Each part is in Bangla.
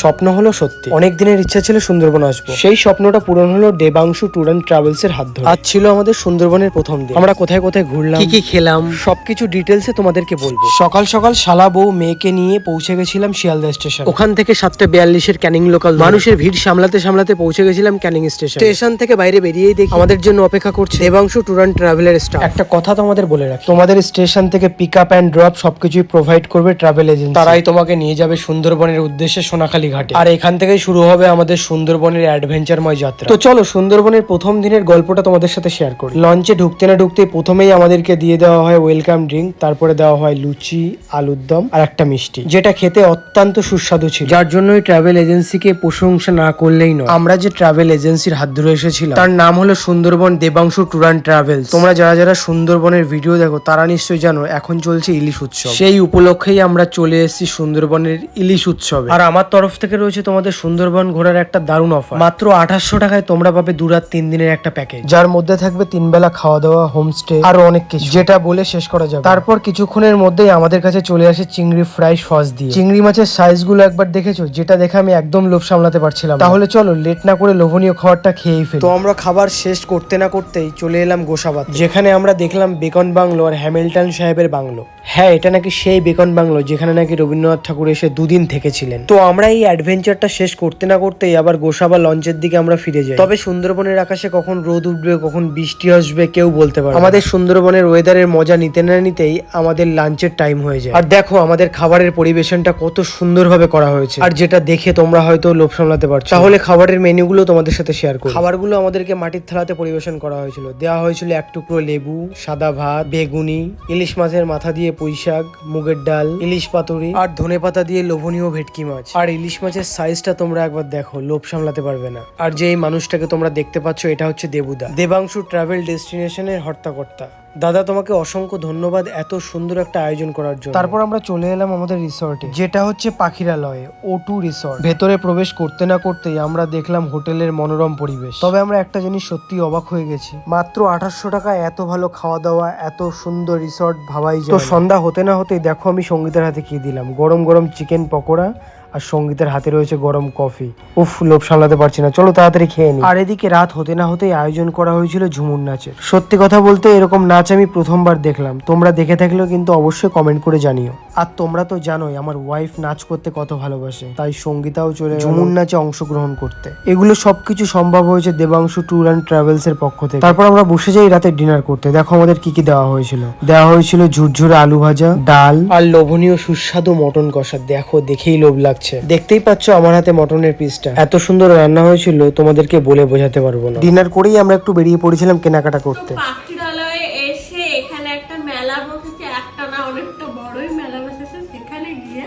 স্বপ্ন হলো সত্যি। অনেক দিনের ইচ্ছা ছিল সুন্দরবন আসব। সেই স্বপ্নটা পূরণ হলো দেবাংশু ট্যুর অ্যান্ড ট্রাভেলস এর হাত ধরে। আজ ছিল আমাদের সুন্দরবনের প্রথম দিন। আমরা কোথায় কোথায় ঘুরলাম কি কি খেলাম সবকিছু ডিটেলসে তোমাদেরকে বলব। সকাল সকাল শালা বউ মেয়েকে নিয়ে পৌঁছে গেছিলাম শিয়ালদা স্টেশন। ওখান থেকে সাতটা বিয়াল্লিশের ক্যানিং লোকাল মানুষের ভিড় সামলাতে সামলাতে পৌঁছে গেছিলাম ক্যানিং স্টেশন। স্টেশন থেকে বাইরে বেরিয়েই দেখি আমাদের জন্য অপেক্ষা করছে দেবাংশু ট্যুর অ্যান্ড ট্রাভেলের স্টাফ একটা কথা তোমাদের বলে রাখি। তোমাদের স্টেশন থেকে পিক আপ অ্যান্ড ড্রপ সবকিছুই প্রোভাইড করবে ট্রাভেল এজেন্সি তারাই তোমাকে নিয়ে যাবে সুন্দরবনের উদ্দেশ্যে সোনাখালী ঘাটে আর এখান থেকেই শুরু হবে আমাদের সুন্দরবনের অ্যাডভেঞ্চারময় যাত্রা। তো চলো সুন্দরবনের প্রথম দিনের গল্পটা তোমাদের সাথে শেয়ার করি। লঞ্চে ঢুকতে না ঢুকতে প্রথমেই আমাদেরকে দিয়ে দেওয়া হয় ওয়েলকাম ড্রিঙ্ক তারপরে দেওয়া হয় লুচি আলুর দম আর একটা মিষ্টি যেটা খেতে অত্যন্ত সুস্বাদু ছিল। যার জন্য জন্যই ট্রাভেল এজেন্সিকে প্রশংসা না করলেই নয়। আমরা যে ট্রাভেল এজেন্সির হাত ধরে এসেছিলাম তার নাম হলো Sundarban Debanshu tour and travels তোমরা যারা যারা সুন্দরবনের ভিডিও দেখো তারা নিশ্চয়ই জানো এখন চলছে ইলিশ উৎসব। সেই উপলক্ষেই আমরা চলে এসেছি সুন্দরবনের ইলিশ উৎসবে। আর আমার তরফ থেকে রয়েছে তোমাদের সুন্দরবন ঘোরার একটা দারুণ অফার মাত্র আঠাশশো টাকায় তোমরা পাবে দু রাত তিন দিনের একটা প্যাকেজ যার মধ্যে থাকবে তিন বেলা খাওয়া দাওয়া হোমস্টে আরও অনেক কিছু। যেটা বলে শেষ করা যাবে। তারপর কিছুক্ষণের মধ্যেই আমাদের কাছে চলে আসে চিংড়ি ফ্রাই সস দিয়ে। চিংড়ি মাছের সাইজগুলো একবার দেখেছ? যেটা দেখে আমি একদম লোভ সামলাতে পারছিলাম তাহলে চলো লেট না করে লোভনীয় খাবারটা খেয়েই ফেলি। তো আমরা খাবার শেষ করতে না করতেই চলে এলাম গোসাবাদ যেখানে আমরা দেখলাম বেকন বাংলো আর হ্যামিল্টন সাহেবের বাংলো। হ্যাঁ এটা নাকি সেই বেকন বাংলো যেখানে নাকি রবীন্দ্রনাথ ঠাকুর এসে দুদিন থেকেছিলেন। তো আমরা এই অ্যাডভেঞ্চারটা শেষ করতে না করতেই আবার গোসাবা লঞ্চের দিকে আমরা ফিরে যাই। তবে সুন্দরবনের আকাশে কখন রোদ উঠবে, কখন বৃষ্টি আসবে, কেউ বলতে পারে আমাদের সুন্দরবনের ওয়েদারের মজা নিতে না নিতেই আমাদের লাঞ্চের টাইম হয়ে যায়। আর দেখো, আমাদের খাবারের পরিবেশনটা কত সুন্দরভাবে করা হয়েছে। আর যেটা দেখে তোমরা হয়তো লোভ সামলাতে পারছ। তাহলে খাবারের মেনুগুলো তোমাদের সাথে শেয়ার করি খাবারগুলো আমাদেরকে মাটির থালাতে পরিবেশন করা হয়েছিল। দেওয়া হয়েছিল এক টুকরো লেবু, সাদা ভাত, বেগুনি, ইলিশ মাছের মাথা দিয়ে পুঁই শাক মুগের ডাল, ইলিশ পাতুরি, আর ধনে পাতা দিয়ে লোভনীয় ভেটকি মাছ। আর ইলিশ মাছের সাইজটা তোমরা একবার দেখো লোভ সামলাতে পারবে না। আর যে এই মানুষটাকে তোমরা দেখতে পাচ্ছ এটা হচ্ছে দেবুদা। দেবাংশু ট্রাভেল ডেস্টিনেশনের হর্তাকর্তা। দাদা তোমাকে অসংখ্য ধন্যবাদ এত সুন্দর একটা আয়োজন করার জন্য। তারপর আমরা চলে এলাম আমাদের রিসর্টে যেটা হচ্ছে পাখিরালয়ে ও টু রিসর্ট ভেতরে প্রবেশ করতে না করতেই আমরা দেখলাম হোটেলের মনোরম পরিবেশ। তবে আমরা একটা জিনিস সত্যি অবাক হয়ে গেছি মাত্র আঠাশশো টাকা এত ভালো খাওয়া দাওয়া এত সুন্দর রিসর্ট ভাবাই যায় তো সন্ধ্যা হতে না হতেই দেখো আমি সঙ্গীতের হাতে কি দিলাম গরম গরম চিকেন পকোড়া আর সঙ্গীতের হাতে রয়েছে গরম কফি। উফ, লোভ সামলাতে পারছি না। চলো তাড়াতাড়ি খেয়ে নি। আর এদিকে রাত হতে না হতেই আয়োজন করা হয়েছিল ঝুমুর নাচের। সত্যি কথা বলতে এরকম নাচ আমি প্রথমবার দেখলাম। তোমরা দেখে থাকলেও কিন্তু অবশ্যই কমেন্ট করে জানিও। আর তোমরা তো জানোই আমার ওয়াইফ নাচ করতে কত ভালোবাসে। তাই সঙ্গীতাও চলে ঝুমুর নাচে অংশগ্রহণ করতে। এগুলো সবকিছু সম্ভব হয়েছে দেবাংশু ট্যুর অ্যান্ড ট্রাভেলস এর পক্ষ থেকে। তারপর আমরা বসে যাই রাতে ডিনার করতে। দেখো আমাদের কি কি দেওয়া হয়েছিল। দেওয়া হয়েছিল ঝুরঝুরে আলু ভাজা, ডাল আর লোভনীয় সুস্বাদু মটন কষা। দেখো, দেখেই লোভ লাগছে। দেখতেই পাচ্ছ আমার হাতে মটনের পিসটা এত সুন্দর রান্না হয়েছিল তোমাদেরকে বলে বোঝাতে পারব না। ডিনার করেই আমরা একটু বেরিয়ে পড়েছিলাম কেনাকাটা করতে। পাখিরালয়ে এসে এখানে একটা মেলা বসেছে একটা না অনেকটা বড়ই মেলা বসেছে সেখানে গিয়ে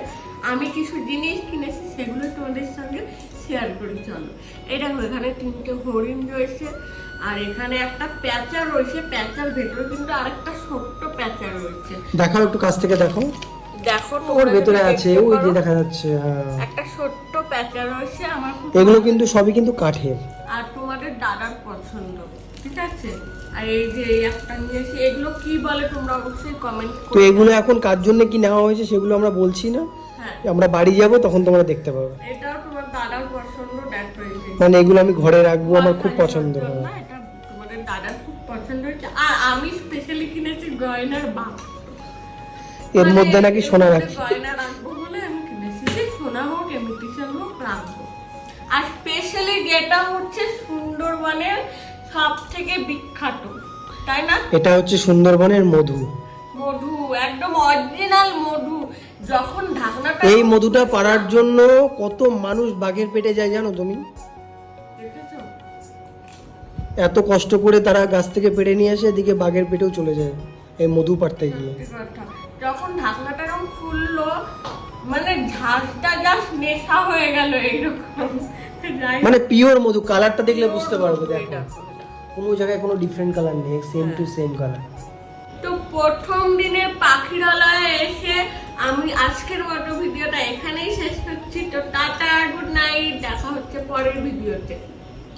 আমি কিছু জিনিস কিনেছি সেগুলো তোমাদের সঙ্গে শেয়ার করি চলো। দেখো এখানে তিনটে হরিণ রয়েছে আর এখানে একটা প্যাঁচা রয়েছে প্যাঁচার ভেতরে কিন্তু আরেকটা ছোট্ট প্যাঁচা রয়েছে। দেখাও একটু কাছ থেকে দেখো দেখো ওর ভেতরে আছে ওই যে দেখা যাচ্ছে হ্যাঁ। একটা ছোট্ট রয়েছে আমার এগুলো কিন্তু সবই কিন্তু কাঠের। আর তোমাদের দাদার পছন্দ ঠিক আছে? আর এই যে এই একটা নিয়েছি এগুলো কি বলে তোমরা অবশ্যই কমেন্ট তো এগুলো এখন কার জন্য কি নেওয়া হয়েছে সেগুলো আমরা বলছি না। হ্যাঁ। আমরা বাড়ি যাব তখন তোমরা দেখতে পাবে। এটাও তোমার দাদার পছন্দ দেখো মানে এগুলো আমি ঘরে রাখব আমার খুব পছন্দ হয়। এটা তোমাদের দাদার খুব পছন্দ হয়েছে। আর আমি স্পেশালি কিনেছি গয়নার বাপ এর মধ্যে নাকি সোনা রাখি। আর স্পেশালি যেটা হচ্ছে সুন্দরবনের সব থেকে বিখ্যাত তাই না? এটা হচ্ছে সুন্দরবনের মধু। মধু একদম অরিজিনাল মধু। যখন ঢাকনাটা এই মধুটা পাড়ার জন্য কত মানুষ বাঘের পেটে যায় জানো তুমি? এত কষ্ট করে তারা গাছ থেকে পেড়ে নিয়ে আসে এদিকে বাঘের পেটেও চলে যায় এই মধু পাড়তে গিয়ে। যখন ঢাকনাটা এরকম খুললো মানে ঝাঁসটা জাস্ট নেশা হয়ে গেল এইরকম। মানে পিওর মধু কালারটা দেখলে বুঝতে পারবে দেখো। কোনো জায়গায় কোনো ডিফারেন্ট কালার নেই সেম টু সেম কালার তো প্রথম দিনের পাখিরালয়ে এসে আমি আজকের মতো ভিডিওটা এখানেই শেষ করছি। তো টাটা গুড নাইট দেখা হচ্ছে পরের ভিডিওতে।